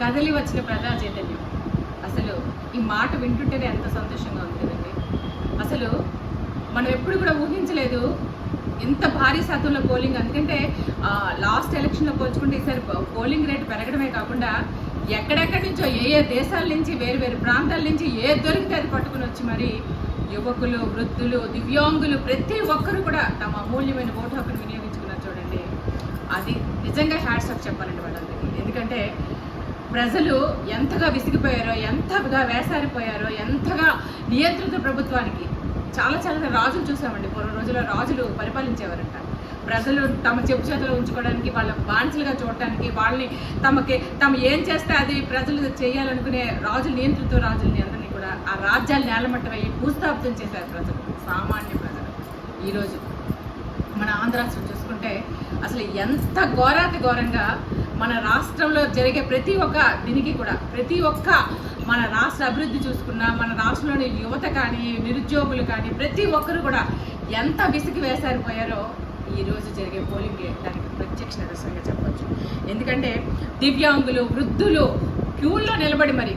కదలి వచ్చిన ప్రజా చైతన్యం. అసలు ఈ మాట వింటుంటేనే ఎంత సంతోషంగా ఉంది కదండి అసలు మనం ఎప్పుడు కూడా ఊహించలేదు ఇంత భారీ శాతంలో పోలింగ్. ఎందుకంటే లాస్ట్ ఎలక్షన్లో పోల్చుకుంటే ఈసారి పోలింగ్ రేటు పెరగడమే కాకుండా ఎక్కడెక్కడి నుంచో ఏ ఏ దేశాల నుంచి వేరు వేరు ప్రాంతాల నుంచి ఏ దొరికితే అది పట్టుకుని వచ్చి మరి యువకులు వృద్ధులు దివ్యాంగులు ప్రతి ఒక్కరు కూడా తమ అమూల్యమైన ఓటు హక్కును వినియోగించుకున్నారు చూడండి. అది నిజంగా హ్యాట్స్ ఆఫ్ చెప్పాలండి వాళ్ళందరికీ. ఎందుకంటే ప్రజలు ఎంతగా విసిగిపోయారో ఎంతగా వేసారిపోయారో ఎంతగా నియంత్రిత ప్రభుత్వానికి చాలా చాలా రాజులు చూసామండి. పూర్వ రోజుల్లో రాజులు పరిపాలించేవారంట. ప్రజలు తమ చెప్పు చేతిలో ఉంచుకోవడానికి వాళ్ళ బానిసలుగా చూడటానికి వాళ్ళని తమకి తమ ఏం చేస్తే అది ప్రజలు చేయాలనుకునే రాజులు నియంత్రిత రాజుల్ని అందరినీ కూడా ఆ రాజ్యాలు నేలమట్టమయ్యి భూస్థాపితం చేశారు ప్రజలు. సామాన్య ప్రజలు. ఈరోజు మన ఆంధ్ర చూసుకుంటే అసలు ఎంత ఘోరాతి ఘోరంగా మన రాష్ట్రంలో జరిగే ప్రతి ఒక్క దీనికి కూడా ప్రతి ఒక్క మన రాష్ట్ర అభివృద్ధి చూసుకున్నా మన రాష్ట్రంలోని యువత కానీ నిరుద్యోగులు కానీ ప్రతి ఒక్కరు కూడా ఎంత విసిగి వేసారిపోయారో ఈ ఈరోజు జరిగే పోలింగ్ దానికి ప్రత్యక్ష నిదర్శనంగా చెప్పవచ్చు. ఎందుకంటే దివ్యాంగులు వృద్ధులు క్యూల్లో నిలబడి మరి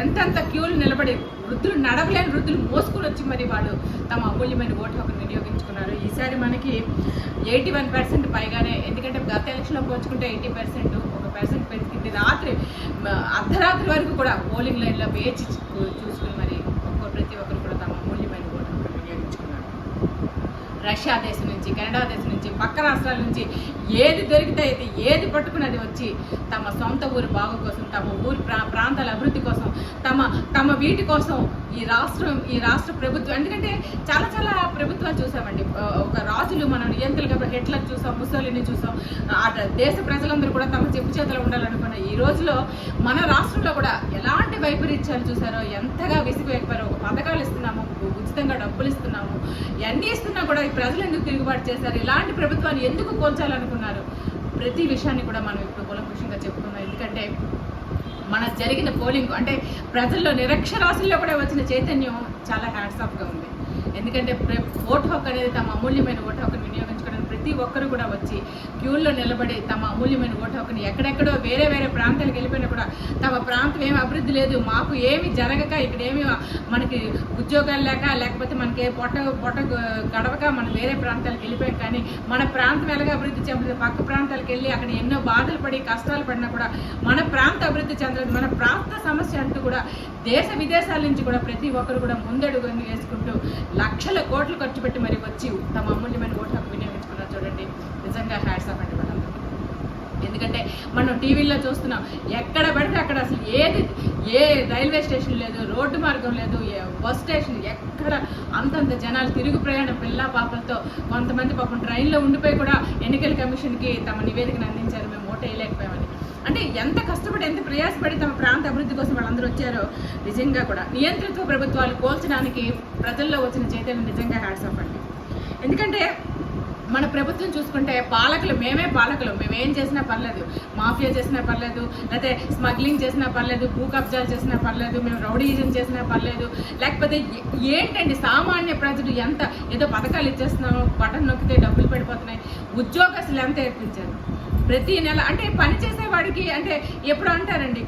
ఎంతెంత క్యూలు నిలబడి వృద్ధులు నడవలేని వృద్ధులు మోసుకొని వచ్చి మరి వాళ్ళు తమ అమూల్యమైన ఓటు హక్కును వినియోగించుకున్నారు. ఈసారి మనకి ఎయిటీ వన్ పర్సెంట్ పైగానే ఎందుకంటే గత ఎలక్షన్లో పోల్చుకుంటే ఎయిటీ పర్సెంట్ ఒక పర్సెంట్ పెరిగింది. రాత్రి అర్ధరాత్రి వరకు కూడా పోలింగ్ లైన్లో వేచి చూసుకుని మరి ఒక్కరు ప్రతి ఒక్కరు కూడా తమ అమూల్యమైన ఓటు హక్కును వినియోగించుకున్నారు. రష్యా దేశం నుంచి కెనడా దేశం నుంచి పక్క రాష్ట్రాల నుంచి ఏది దొరికితే అయితే ఏది పట్టుకుని అది వచ్చి తమ సొంత ఊరు బాగు కోసం తమ ఊరి ప్రా ప్రాంతాల అభివృద్ధి కోసం తమ తమ వీటి కోసం ఈ రాష్ట్రం ఈ రాష్ట్ర ప్రభుత్వం ఎందుకంటే చాలా చాలా ప్రభుత్వాలు చూసామండి. ఒక రాజులు మనం నియంత్రులుగా హిట్లర్ చూసాం ముసోలిని చూసాం ఆ దేశ ప్రజలందరూ కూడా తమ చెప్పు చేతిలో ఉండాలనుకున్న ఈ రోజులో మన రాష్ట్రంలో కూడా ఎలాంటి వైపరీత్యాలు చూసారో ఎంతగా విసిగిపోయారో ఒక పథకాలు ఇస్తున్నాము ఉచితంగా డబ్బులు ఇస్తున్నాము ఇవన్నీ ఇస్తున్నా కూడా ఈ ప్రజలు ఎందుకు తిరుగుబాటు చేశారు? ఇలాంటి ప్రభుత్వాన్ని ఎందుకు కోల్చాలనుకున్నారు? ప్రతి విషయాన్ని కూడా మనం ఇప్పుడు కులంకుషంగా చెప్పుకున్నాం. ఎందుకంటే మన జరిగిన పోలింగ్ అంటే ప్రజల్లో నిరక్షరాస్యుల్లో కూడా వచ్చిన చైతన్యం చాలా హ్యాట్స్ ఆఫ్గా ఉంది. ఎందుకంటే ఓటు హక్కు అనేది తమ అమూల్యమైన ఓటు హక్కును వినియోగం ప్రతి ఒక్కరు కూడా వచ్చి క్యూల్లో నిలబడి తమ అమూల్యమైన ఓటు హక్కుని ఎక్కడెక్కడో వేరే వేరే ప్రాంతాలకు వెళ్ళిపోయినా కూడా తమ ప్రాంతం ఏమి అభివృద్ధి లేదు మాకు ఏమి జరగక ఇక్కడ ఏమి మనకి ఉద్యోగాలు లేక లేకపోతే మనకి పొట్ట పొట్ట గడవక మనం వేరే ప్రాంతాలకు వెళ్ళిపోయాం. కానీ మన ప్రాంతం ఎలాగ అభివృద్ధి చెందలేదు పక్క ప్రాంతాలకు వెళ్ళి అక్కడ ఎన్నో బాధలు పడి కష్టాలు పడినా కూడా మన ప్రాంత అభివృద్ధి చెందలేదు. మన ప్రాంత సమస్య అంటూ కూడా దేశ విదేశాల నుంచి కూడా ప్రతి ఒక్కరు కూడా ముందడుగు వేసుకుంటూ లక్షల కోట్లు ఖర్చు పెట్టి మరి వచ్చి తమ అమూల్యమైన ఓటు హక్కు వినియోగించుకున్నారు నిజంగా హ్యాట్స్ ఆఫ్ అండి ఎందుకంటే మనం టీవీల్లో చూస్తున్నాం ఎక్కడ పడితే అక్కడ అసలు ఏది ఏ రైల్వే స్టేషన్ లేదు రోడ్డు మార్గం లేదు ఏ బస్ స్టేషన్ ఎక్కడ అంతంత జనాలు తిరుగు ప్రయాణం పిల్ల పాపలతో కొంతమంది పాపం ట్రైన్లో ఉండిపోయి కూడా ఎన్నికల కమిషన్కి తమ నివేదికను అందించారు మేము ఓటు వేయలేకపోయామని అంటే ఎంత కష్టపడి ఎంత ప్రయాసపడి తమ ప్రాంత అభివృద్ధి కోసం వాళ్ళందరూ వచ్చారో నిజంగా కూడా నియంత్రిత్వ ప్రభుత్వాలు కోల్చడానికి ప్రజల్లో వచ్చిన చైతన్యం నిజంగా హ్యాట్స్ అవ్వండి ఎందుకంటే మన ప్రభుత్వం చూసుకుంటే పాలకులు మేమే పాలకులు మేమేం చేసినా పర్లేదు. మాఫియా చేసినా పర్లేదు లేకపోతే స్మగ్లింగ్ చేసినా పర్లేదు భూ కబ్జాలు చేసినా పర్లేదు మేము రౌడీజం చేసినా పర్లేదు. లేకపోతే ఏంటండి సామాన్య ప్రజలు ఎంత ఏదో పథకాలు ఇచ్చేస్తున్నాము బటన్ నొక్కితే డబ్బులు పడిపోతున్నాయి. ఉద్యోగస్తులు ఎంత ఏర్పించారు? ప్రతి నెల అంటే పని చేసేవాడికి అంటే ఎప్పుడు అంటారండి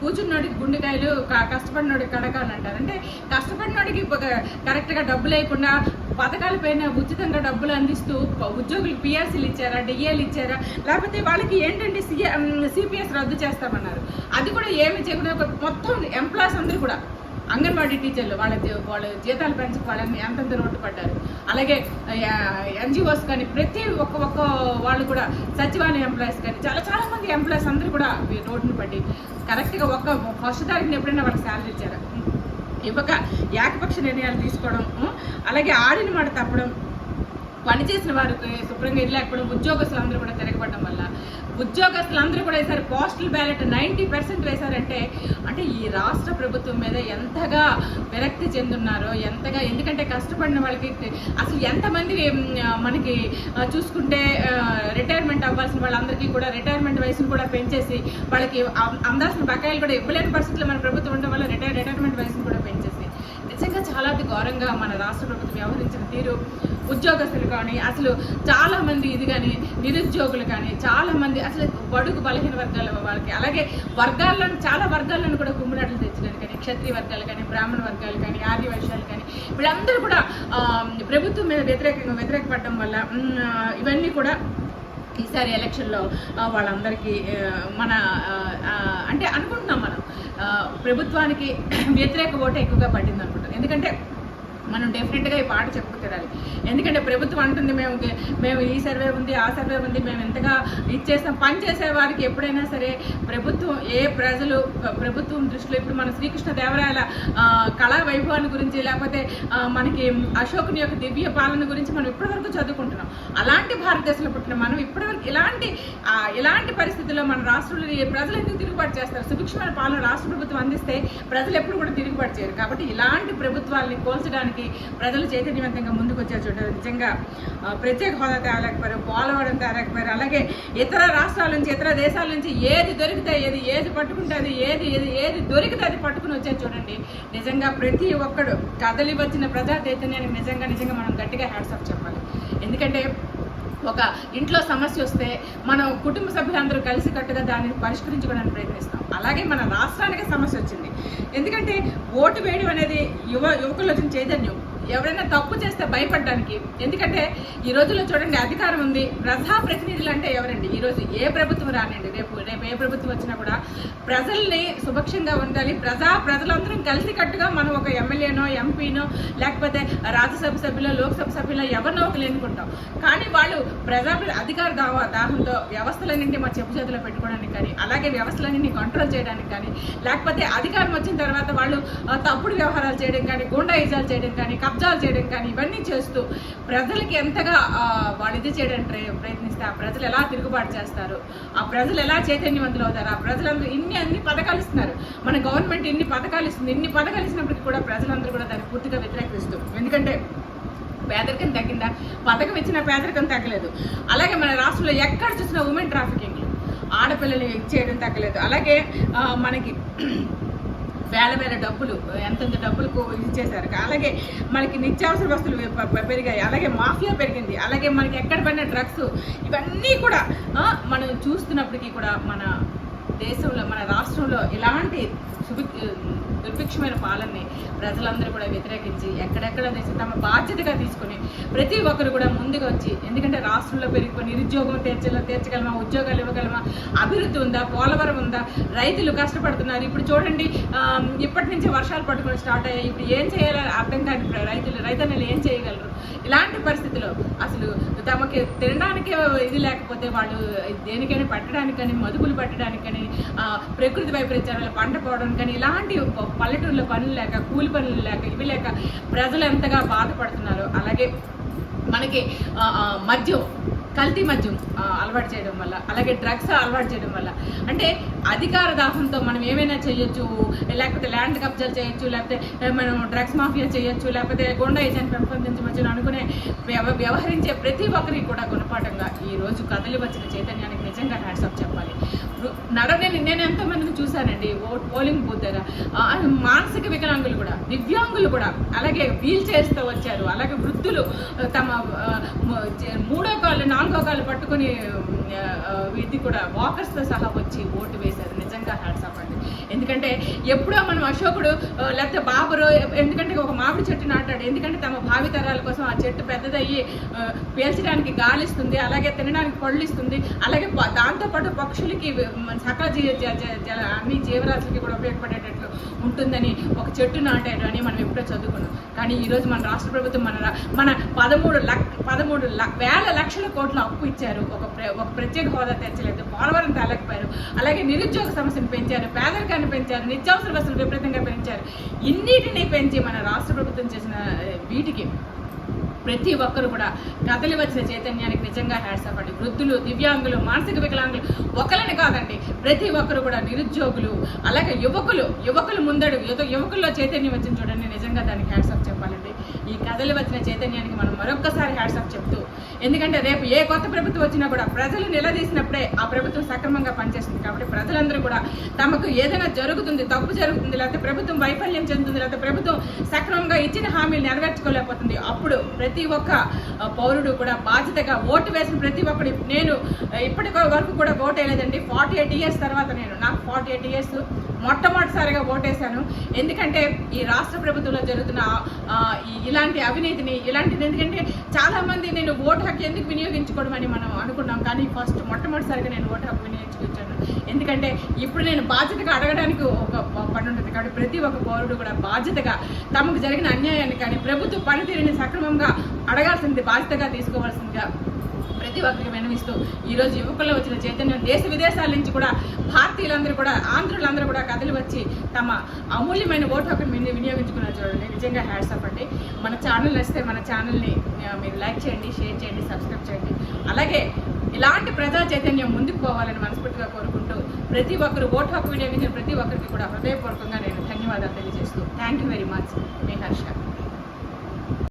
కూర్చున్నోడికి గుండెకాయలు కష్టపడినోడికి కడకాలంటారు. అంటే కష్టపడినోడికి ఒక- కరెక్ట్గా డబ్బు లేకుండా పథకాల పైన ఉచితంగా డబ్బులు అందిస్తూ ఉద్యోగులకు పిఆర్సీలు ఇచ్చారా డిఏలు ఇచ్చారా? లేకపోతే వాళ్ళకి ఏంటంటే సిఏ సిపిఎస్ రద్దు చేస్తామన్నారు. అది కూడా ఏమి చేయకుండా ఒక మొత్తం ఎంప్లాయీస్ అందరూ కూడా అంగన్వాడీ టీచర్లు వాళ్ళ వాళ్ళ జీతాలు పెంచక వాళ్ళని ఎంతెంత రోడ్డు పడ్డారు. అలాగే ఎన్జిఓస్ కానీ ప్రతి ఒక్క ఒక్క వాళ్ళు కూడా సచివాలయ ఎంప్లాయీస్ కానీ చాలా చాలా మంది ఎంప్లాయీస్ అందరూ కూడా ఈ రోడ్డును పట్టి కరెక్ట్గా ఒక్క ఫస్ట్ తారీఖున ఎప్పుడైనా వాళ్ళకి శాలరీ ఇచ్చారా? ఇవ్వక ఏకపక్ష నిర్ణయాలు తీసుకోవడం అలాగే ఆడిన మాట తప్పడం పనిచేసిన వారికి శుభ్రంగా ఇల్లు లేకపోవడం ఉద్యోగస్తులందరూ కూడా తిరగబడడం వల్ల ఉద్యోగస్తులందరూ కూడా వేశారు పోస్టల్ బ్యాలెట్ నైంటీ పర్సెంట్ వేశారంటే అంటే ఈ రాష్ట్ర ప్రభుత్వం మీద ఎంతగా విరక్తి చెందున్నారో ఎంతగా ఎందుకంటే కష్టపడిన వాళ్ళకి అసలు ఎంతమంది మనకి చూసుకుంటే రిటైర్మెంట్ అవ్వాల్సిన వాళ్ళందరికీ కూడా రిటైర్మెంట్ వయసును కూడా పెంచేసి వాళ్ళకి అందాల్సిన బకాయిలు కూడా ఇవ్వలేని పరిస్థితుల్లో మన ప్రభుత్వం ఉండడం వల్ల రిటైర్ రిటైర్మెంట్ వయసును కూడా పెంచేసి నిజంగా చాలా అతి ఘోరంగా మన రాష్ట్ర ప్రభుత్వం వ్యవహరించిన తీరు. ఉద్యోగస్తులు కానీ అసలు చాలామంది ఇది కానీ నిరుద్యోగులు కానీ చాలామంది అసలు బడుగు బలహీన వర్గాల వాళ్ళకి అలాగే వర్గాల్లోని చాలా వర్గాలను కూడా కుమ్మినట్లు తెచ్చడానికి కానీ క్షత్రియ వర్గాలు కానీ బ్రాహ్మణ వర్గాలు కానీ ఆదివాసాలు కానీ వీళ్ళందరూ కూడా ప్రభుత్వం మీద వ్యతిరేకంగా వ్యతిరేకపడడం వల్ల ఇవన్నీ కూడా ఈసారి ఎలక్షన్లో వాళ్ళందరికీ మన అంటే అనుకుంటున్నాం మనం. ప్రభుత్వానికి వ్యతిరేక ఓటు ఎక్కువగా పడింది అనుకుంటాం ఎందుకంటే మనం డెఫినెట్గా ఈ పాట చెప్పుకు ఎందుకంటే ప్రభుత్వం అంటుంది మేము మేము ఈ సర్వే ఉంది ఆ సర్వే ఉంది మేము ఎంతగా ఇచ్చేస్తాం పని చేసే వారికి ఎప్పుడైనా సరే ప్రభుత్వం ఏ ప్రజలు ప్రభుత్వం దృష్టిలో ఇప్పుడు మన శ్రీకృష్ణ దేవరాయల కళా వైభవాన్ని గురించి లేకపోతే మనకి అశోకుని యొక్క దివ్య పాలన గురించి మనం ఇప్పటివరకు చదువుకుంటున్నాం. అలాంటి భారతదేశంలో పుట్టిన మనం ఇప్పటివరకు ఇలాంటి ఇలాంటి పరిస్థితుల్లో మన రాష్ట్రంలో ప్రజలు ఎందుకు తిరుగుబాటు చేస్తారు? సుభిక్షమైన పాలన రాష్ట్ర ప్రభుత్వం అందిస్తే ప్రజలు ఎప్పుడు కూడా తిరుగుబాటు చేయరు. కాబట్టి ఇలాంటి ప్రభుత్వాలని కోల్చడానికి ప్రజలు చైతన్యవంతంగా ముందుకు వచ్చారు చూడండి. నిజంగా ప్రత్యేక హోదా తేలేకపోయారు పోలవరం తేలేకపోయారు అలాగే ఇతర రాష్ట్రాల నుంచి ఇతర దేశాల నుంచి ఏది దొరికితే ఏది ఏది పట్టుకుంటుంది ఏది ఏది ఏది దొరికితే అది పట్టుకుని వచ్చారు చూడండి. నిజంగా ప్రతి ఒక్కడు కదలి వచ్చిన ప్రజా చైతన్యానికి నిజంగా నిజంగా మనం గట్టిగా హ్యాట్సాప్ చెప్పాలి. ఎందుకంటే ఒక ఇంట్లో సమస్య వస్తే మనం కుటుంబ సభ్యులందరూ కలిసి కట్టుగా దాన్ని పరిష్కరించుకోవడానికి ప్రయత్నిస్తాం. అలాగే మన రాష్ట్రానికి సమస్య వచ్చింది. ఎందుకంటే ఓటు వేయడం అనేది యువ యువకులు వచ్చిన చైతన్యం. ఎవరైనా తప్పు చేస్తే భయపడడానికి. ఎందుకంటే ఈ రోజుల్లో చూడండి అధికారం ఉంది. ప్రజాప్రతినిధులు అంటే ఎవరండి? ఈ రోజు ఏ ప్రభుత్వం రానండి రేపు రేపు ఏ ప్రభుత్వం వచ్చినా కూడా ప్రజల్ని సుభక్షంగా ఉండాలి. ప్రజా ప్రజలందరం కలిసికట్టుగా మనం ఒక ఎమ్మెల్యేనో ఎంపీనో లేకపోతే రాజ్యసభ సభ్యులో లోక్సభ సభ్యులో ఎవరినో ఒకరు ఎన్నుకుంటాం కానీ వాళ్ళు ప్రజా అధికార దావా దాహంతో వ్యవస్థలన్నింటినీ మా చెప్పు చేతిలో పెట్టుకోవడానికి కానీ అలాగే వ్యవస్థలన్నింటినీ కంట్రోల్ చేయడానికి కానీ లేకపోతే అధికారం వచ్చిన తర్వాత వాళ్ళు తప్పుడు వ్యవహారాలు చేయడం కానీ గుండాయిజాలు చేయడం కానీ కబ్జాలు చేయడం కానీ ఇవన్నీ చేస్తూ ప్రజలకి ఎంతగా వాళ్ళు ఇది చేయడానికి ప్రయత్నిస్తే ఆ ప్రజలు ఎలా తిరుగుబాటు చేస్తారు? ఆ ప్రజలు ఎలా చైతన్యవంతులు అవుతారు? ఆ ప్రజలందరూ ఇన్ని అన్ని పథకాలు ఇస్తున్నారు. మన గవర్నమెంట్ ఇన్ని పథకాలు ఇస్తుంది. ఇన్ని పథకాలు ఇచ్చినప్పటికీ కూడా ప్రజలందరూ కూడా దాన్ని పూర్తిగా వ్యతిరేకిస్తూ. ఎందుకంటే పేదరికం తగ్గిందా? పథకం ఇచ్చిన పేదరికం తగ్గలేదు. అలాగే మన రాష్ట్రంలో ఎక్కడ చూసినా ఉమెన్ ట్రాఫికింగ్. ఆడపిల్లలు చేయడం తగ్గలేదు. అలాగే మనకి వేల వేల డబ్బులు ఎంతెంత డబ్బులకు ఇచ్చేశారు అలాగే మనకి నిత్యావసర వస్తువులు పెరిగాయి. అలాగే మాఫియా పెరిగింది. అలాగే మనకి ఎక్కడ పడిన డ్రగ్స్ ఇవన్నీ కూడా మనం చూస్తున్నప్పటికీ కూడా మన దేశంలో మన రాష్ట్రంలో ఇలాంటి సుభి దుర్భిక్షమైన పాలనని ప్రజలందరూ కూడా వ్యతిరేకించి ఎక్కడెక్కడ తమ బాధ్యతగా తీసుకొని ప్రతి ఒక్కరు కూడా ముందుగా వచ్చి ఎందుకంటే రాష్ట్రంలో పెరిగిపోయి నిరుద్యోగం తీర్చ తీర్చగలమా ఉద్యోగాలు ఇవ్వగలమా అభివృద్ధి ఉందా పోలవరం ఉందా రైతులు కష్టపడుతున్నారు. ఇప్పుడు చూడండి ఇప్పటి నుంచి వర్షాలు పట్టుకొని స్టార్ట్ అయ్యాయి. ఇప్పుడు ఏం చేయాలో అర్థం కాని రైతులు రైతన్నలు ఏం చేయగలరు? ఇలాంటి పరిస్థితిలో అసలు తమకి తినడానికి ఇది లేకపోతే వాళ్ళు దేనికైనా పట్టడానికని కానీ మదుపులు పట్టడానికని కానీ ప్రకృతి వైపరీత్యాల పంట పోవడం కానీ ఇలాంటి పల్లెటూరులో పనులు లేక కూలి పనులు లేక ఇవి లేక ప్రజలు ఎంతగా బాధపడుతున్నారు? అలాగే మనకి మద్యం కల్తీ మద్యం అలవాటు చేయడం వల్ల అలాగే డ్రగ్స్ అలవాటు చేయడం వల్ల. అంటే అధికార దాహంతో మనం ఏమైనా చేయొచ్చు? లేకపోతే ల్యాండ్ కబ్జాలు చేయొచ్చు? లేకపోతే మనం డ్రగ్స్ మాఫియా చేయొచ్చు? లేకపోతే గుండా ఏజెంట్ పెంపొందించవచ్చు అనుకునే వ్యవ వ్యవహరించే ప్రతి ఒక్కరికి కూడా గుణపాఠంగా ఈ రోజు కదలి వచ్చిన చైతన్యానికి నిజంగా హ్యాట్సప్ చెప్పాలి. వృ- నడవని నేను ఎంతో చూశానండి. ఓ పోలింగ్ బూత్ దగ్గర. మానసిక వికలాంగులు కూడా దివ్యాంగులు కూడా అలాగే వీల్ చైర్స్తో వచ్చారు. అలాగే వృద్ధులు తమ మూడో కాళ్ళు నాలుగో కాళ్ళు పట్టుకొని ఇది కూడా వాకర్స్తో సహా వచ్చి ఓటు వేశారు. నిజంగా హ్యాట్సప్ అండి. ఎందుకంటే ఎప్పుడో మనం అశోకుడు లేకపోతే బాబరు ఎందుకంటే ఒక మామిడి చెట్టు నాటాడు. ఎందుకంటే తమ భావితరాల కోసం ఆ చెట్టు పెద్దదయ్యి పేల్చడానికి పీల్చడానికి అలాగే తినడానికి పళ్ళు ఇస్తుంది అలాగే దాంతోపాటు పక్షులకి సకల జీ జ- జ- అన్ని జీవరాశులకి కూడా ఉపయోగపడేటట్లు ఉంటుందని ఒక చెట్టు నాటాడు అని మనం ఎప్పుడో చదువుకున్నాం. కానీ ఈరోజు మన రాష్ట్ర ప్రభుత్వం మన రా- మన పదమూడు లక్ పదమూడు ల- వేల లక్షల కోట్ల అప్పు ఇచ్చారు. ఒక ఒక ప్రత్యేక హోదా తెచ్చలేదు పోలవరం తేలేకపోయారు. అలాగే నిరుద్యోగ సమస్యను పెంచారు పేదరికాన్ని పెంచారు నిత్యావసర వసతులు విపరీతంగా పెంచారు. ఇన్నిటిని పెంచి మన రాష్ట్ర ప్రభుత్వం చేసిన వీటికి ప్రతి ఒక్కరు కూడా కథలు వచ్చిన చైతన్యానికి నిజంగా హ్యాట్సప్ అండి. వృద్ధులు దివ్యాంగులు మానసిక వికలాంగులు ఒకరిని కాదండి ప్రతి ఒక్కరు కూడా నిరుద్యోగులు అలాగే యువకులు యువకులు ముందడు యువ- యువకుల్లో చైతన్యం వచ్చింది చూడండి నిజంగా దానికి హ్యాట్సప్ చెప్పాలండి. ఈ కథలు వచ్చిన చైతన్యానికి మనం మరొక్కసారి హ్యాట్సప్ చెప్తూ ఎందుకంటే రేపు ఏ కొత్త ప్రభుత్వం వచ్చినా కూడా ప్రజలు నిలదీసినప్పుడే ఆ ప్రభుత్వం సక్రమంగా పనిచేస్తుంది. కాబట్టి ప్రజలందరూ కూడా తమకు ఏదైనా జరుగుతుంది తప్పు జరుగుతుంది లేకపోతే ప్రభుత్వం వైఫల్యం చెందుతుంది లేకపోతే ప్రభుత్వం సక్రమంగా ఇచ్చిన హామీలు నెరవేర్చుకోలేకపోతుంది అప్పుడు ప్రతి ఒక్క పౌరుడు కూడా బాధ్యతగా ఓటు వేసిన ప్రతి ఒక్కడు నేను ఇప్పటి వరకు కూడా ఓటు వేయలేదండి. ఫార్టీ ఎయిట్ ఇయర్స్ తర్వాత నేను నాకు ఫార్టీ ఎయిట్ ఇయర్స్ మొట్టమొదటిసారిగా ఓటేశాను ఎందుకంటే ఈ రాష్ట్ర ప్రభుత్వంలో జరుగుతున్న ఈ- ఇలాంటి అవినీతిని ఇలాంటిది ఎందుకంటే చాలామంది నేను ఓటు హక్కు ఎందుకు వినియోగించుకోవడం అని మనం అనుకున్నాం. కానీ ఫస్ట్ మొట్టమొదటిసారిగా నేను ఓటు హక్కు వినియోగించుకొచ్చాను. ఎందుకంటే ఇప్పుడు నేను బాధ్యతగా అడగడానికి ఒక పని ఉంటుంది. కాబట్టి ప్రతి ఒక్క పౌరుడు కూడా బాధ్యతగా తమకు జరిగిన అన్యాయాన్ని కానీ ప్రభుత్వ పనితీరుని సక్రమంగా అడగాల్సింది బాధ్యతగా తీసుకోవాల్సిందిగా ప్రతి ఒక్కరికి వినవిస్తూ ఈరోజు యువకుల్లో వచ్చిన చైతన్యం దేశ విదేశాల నుంచి కూడా భారతీయులందరూ కూడా ఆంధ్రులందరూ కూడా కథలు వచ్చి తమ అమూల్యమైన ఓటు హక్కును విని వినియోగించుకున్నారు చూడండి. నిజంగా హ్యాడ్స్ అప్ అండి. మన ఛానల్ వస్తే మన ఛానల్ని మీరు లైక్ చేయండి షేర్ చేయండి సబ్స్క్రైబ్ చేయండి. అలాగే ఇలాంటి ప్రజా చైతన్యం ముందుకు పోవాలని మనస్ఫూర్తిగా కోరుకుంటూ ప్రతి ఒక్కరు ఓటు హక్కు వినియోగించిన ప్రతి ఒక్కరికి కూడా హృదయపూర్వకంగా నేను ధన్యవాదాలు తెలియజేస్తూ. థ్యాంక్ యూ వెరీ మచ్ మీ హర్ష.